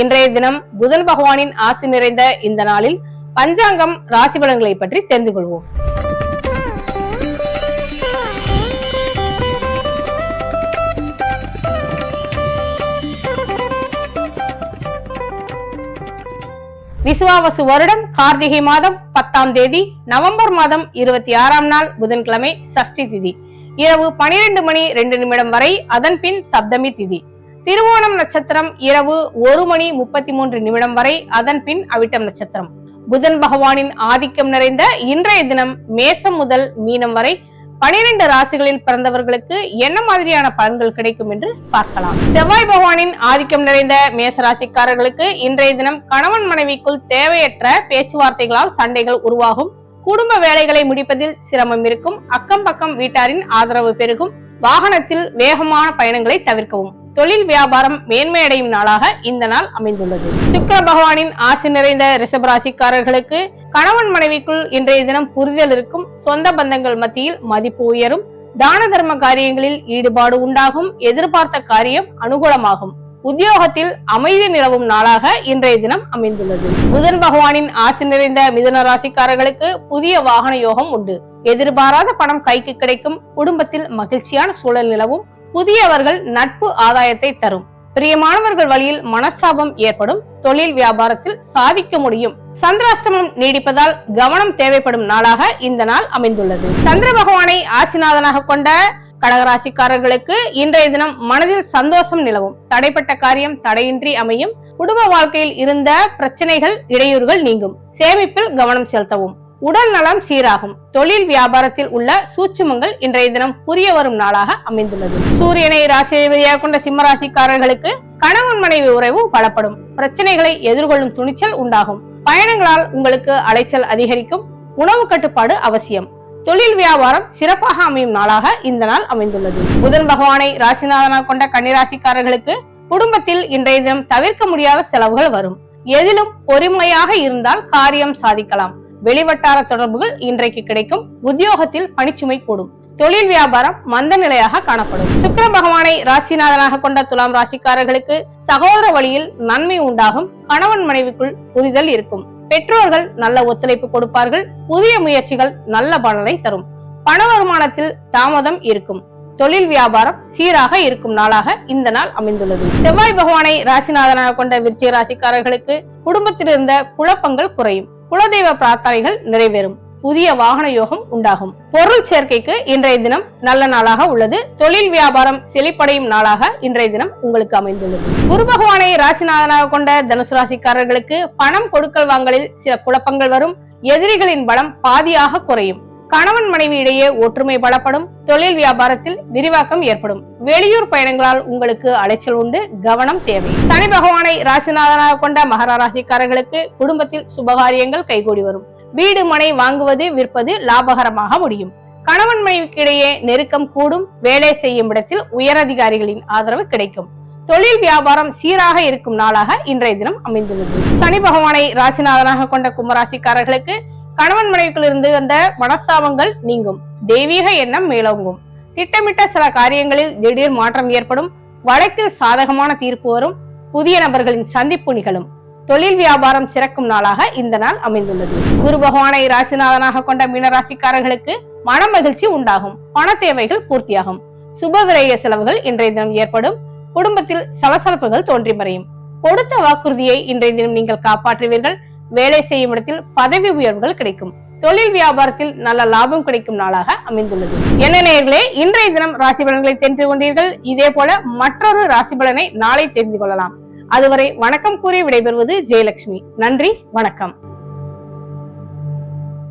இன்றைய தினம் புதன் பகவானின் ஆசி நிறைந்த இந்த நாளில் பஞ்சாங்கம் ராசி பலன்களை பற்றி தெரிந்து கொள்வோம். விசுவாவசு வருடம் கார்த்திகை மாதம் பத்தாம் தேதி நவம்பர் மாதம் இருபத்தி ஆறாம் நாள் புதன்கிழமை சஷ்டி திதி. இரவு பனிரெண்டு மணி ரெண்டு நிமிடம் வரை அதன் பின் சப்தமி திதி. திருவோணம் நட்சத்திரம் இரவு ஒரு மணி முப்பத்தி மூன்று நிமிடம் வரை அதன் பின் அவிட்டம் நட்சத்திரம். புதன் பகவானின் ஆதிக்கம் நிறைந்த இன்றைய தினம் மேசம் முதல் மீனம் வரை பனிரெண்டு ராசிகளில் பிறந்தவர்களுக்கு என்ன மாதிரியான பலன்கள் கிடைக்கும் என்று பார்க்கலாம். செவ்வாய் பகவானின் ஆதிக்கம் நிறைந்த மேச ராசிக்காரர்களுக்கு இன்றைய தினம் கணவன் மனைவிக்குள் தேவையற்ற பேச்சுவார்த்தைகளால் சண்டைகள் உருவாகும். குடும்ப வேலைகளை முடிப்பதில் சிரமம் இருக்கும். அக்கம் பக்கம் வீட்டாரின் ஆதரவு பெருகும். வாகனத்தில் வேகமான பயணங்களை தவிர்க்கவும். தொழில் வியாபாரம் மேன்மையடையும் நாளாக இந்த நாள் அமைந்துள்ளது. சுக்கர பகவானின் ஆசை நிறைந்த ரிஷபராசிக்காரர்களுக்கு கணவன் மனைவிக்குள் இன்றைய தினம் புரிதல் இருக்கும் சொந்த பந்தங்கள் மத்தியில் மதிப்பு உயரும். தான தர்ம காரியங்களில் ஈடுபாடு உண்டாகும். எதிர்பார்த்த காரியம் அனுகூலமாகும். உத்தியோகத்தில் அமைதி நிலவும் நாளாக இன்றைய தினம் அமைந்துள்ளது. புதன் பகவானின் ஆசி நிறைந்த மிதுன ராசிக்காரர்களுக்கு புதிய வாகன யோகம் உண்டு. எதிர்பாராத பணம் கைக்கு கிடைக்கும். குடும்பத்தில் மகிழ்ச்சியான சூழல் நிலவும். புதியவர்கள் நட்பு ஆதாயத்தை தரும். பிரியமானவர்கள் வழியில் மனஸ்தாபம் ஏற்படும். தொழில் வியாபாரத்தில் சாதிக்க முடியும். சந்திராஷ்டமம் நீடிப்பதால் கவனம் தேவைப்படும் நாளாக இந்த நாள் அமைந்துள்ளது. சந்திர பகவானை ஆசிநாதனாக கொண்ட கடகராசிக்காரர்களுக்கு இன்றைய தினம் மனதில் சந்தோஷம் நிலவும். தடைப்பட்ட காரியம் தடையின்றி அமையும். குடும்ப வாழ்க்கையில் இருந்த பிரச்சனைகள் இடையூறுகள் நீங்கும். சேமிப்பில் கவனம் செலுத்தவும். உடல் நலம் சீராகும். தொழில் வியாபாரத்தில் உள்ள சூட்சுமங்கள் இன்றைய தினம் புரிய வரும் நாளாக அமைந்துள்ளது. சூரியனை ராசிபதியாக கொண்ட சிம்ம ராசிக்காரர்களுக்கு கணவன் மனைவி உறவு பலப்படும். பிரச்சனைகளை எதிர்கொள்ளும் துணிச்சல் உண்டாகும். பயணங்களால் உங்களுக்கு அலைச்சல் அதிகரிக்கும். உணவு கட்டுப்பாடு அவசியம். தொழில் வியாபாரம் சிறப்பாக அமையும் நாளாக இந்த நாள் அமைந்துள்ளது. புதன் பகவானை ராசிநாதனாக கொண்ட கன்னிராசிக்காரர்களுக்கு குடும்பத்தில் இன்றைய தினம் தவிர்க்க முடியாத செலவுகள் வரும். எதிலும் பொறுமையாக இருந்தால் காரியம் சாதிக்கலாம். வெளிவட்டார தொடர்புகள் இன்றைக்கு கிடைக்கும். உத்தியோகத்தில் பணிச்சுமை கூடும். தொழில் வியாபாரம் மந்த நிலையாக காணப்படும். சுக்கர பகவானை ராசிநாதனாக கொண்ட துலாம் ராசிக்காரர்களுக்கு சகோதர வழியில் நன்மை உண்டாகும். கணவன் மனைவிக்குள் புரிதல் இருக்கும். பெற்றோர்கள் நல்ல ஒத்துழைப்பு கொடுப்பார்கள். புதிய முயற்சிகள் நல்ல பலனை தரும். பண வருமானத்தில் தாமதம் இருக்கும். தொழில் வியாபாரம் சீராக இருக்கும் நாளாக இந்த நாள் அமைந்துள்ளது. செவ்வாய் பகவானை ராசிநாதனாக கொண்ட விருச்சிக ராசிக்காரர்களுக்கு குடும்பத்தில் இருந்த குழப்பங்கள் குறையும். குலதெய்வ பிரார்த்தனைகள் நிறைவேறும். புதிய வாகன யோகம் உண்டாகும். பொருள் சேர்க்கைக்கு இன்றைய தினம் நல்ல நாளாக உள்ளது. தொழில் வியாபாரம் செழிப்படையும் நாளாக இன்றைய தினம் உங்களுக்கு அமைந்துள்ளது. குரு பகவானை ராசிநாதனாக கொண்ட தனுசு ராசிக்காரர்களுக்கு பணம் கொடுக்கல் வாங்கலில் சில குழப்பங்கள் வரும். எதிரிகளின் பலம் பாதியாக குறையும். கணவன் மனைவி இடையே ஒற்றுமை பலப்படும். தொழில் வியாபாரத்தில் விரிவாக்கம் ஏற்படும். வெளியூர் பயணங்களால் உங்களுக்கு அலைச்சல் உண்டு கவனம் தேவை. சனி பகவானை ராசிநாதனாக கொண்ட மகர ராசிக்காரர்களுக்கு குடும்பத்தில் சுபகாரியங்கள் கைகூடி வரும். வீடு மனை வாங்குவது விற்பது லாபகரமாக முடியும். கணவன் மனைவிக்கு இடையே நெருக்கம் கூடும். வேலை செய்யும் இடத்தில் உயரதிகாரிகளின் ஆதரவு கிடைக்கும். தொழில் வியாபாரம் சீராக இருக்கும் நாளாக இன்றைய தினம் அமைந்துள்ளது. சனி பகவானை ராசிநாதனாக கொண்ட கும்பராசிக்காரர்களுக்கு கணவன் மனைவிக்குள் இருந்து வந்த மனஸ்தாபங்கள் நீங்கும். தெய்வீக எண்ணம் மேலோங்கும். திட்டமிட்ட சில காரியங்களில் திடீர் மாற்றம் ஏற்படும். வழக்கில் சாதகமான தீர்ப்பு வரும். புதிய நபர்களின் சந்திப்பு நிகழும். தொழில் வியாபாரம் சிறக்கும் நாளாக இந்த நாள் அமைந்துள்ளது. குரு பகவானை ராசிநாதனாக கொண்ட மீனராசிக்காரர்களுக்கு மன மகிழ்ச்சி உண்டாகும். பண தேவைகள் பூர்த்தியாகும். சுப விரய செலவுகள் இன்றைய தினம் ஏற்படும். குடும்பத்தில் சலசலப்புகள் தோன்றி மறையும் கொடுத்த வாக்குறுதியை இன்றைய தினம் நீங்கள் காப்பாற்றுவீர்கள். வேலை செய்யும் இடத்தில் பதவி உயர்வுகள் கிடைக்கும். தொழில் வியாபாரத்தில் நல்ல லாபம் கிடைக்கும் நாளாக அமைந்துள்ளது. என்ன நேர்களே இன்றைய தினம் ராசி பலன்களை தெரிந்து கொண்டீர்கள். இதே போல மற்றொரு ராசி பலனை நாளை தெரிந்து கொள்ளலாம். அதுவரை வணக்கம் கூறி விடைபெறுவது ஜெயலட்சுமி. நன்றி வணக்கம்.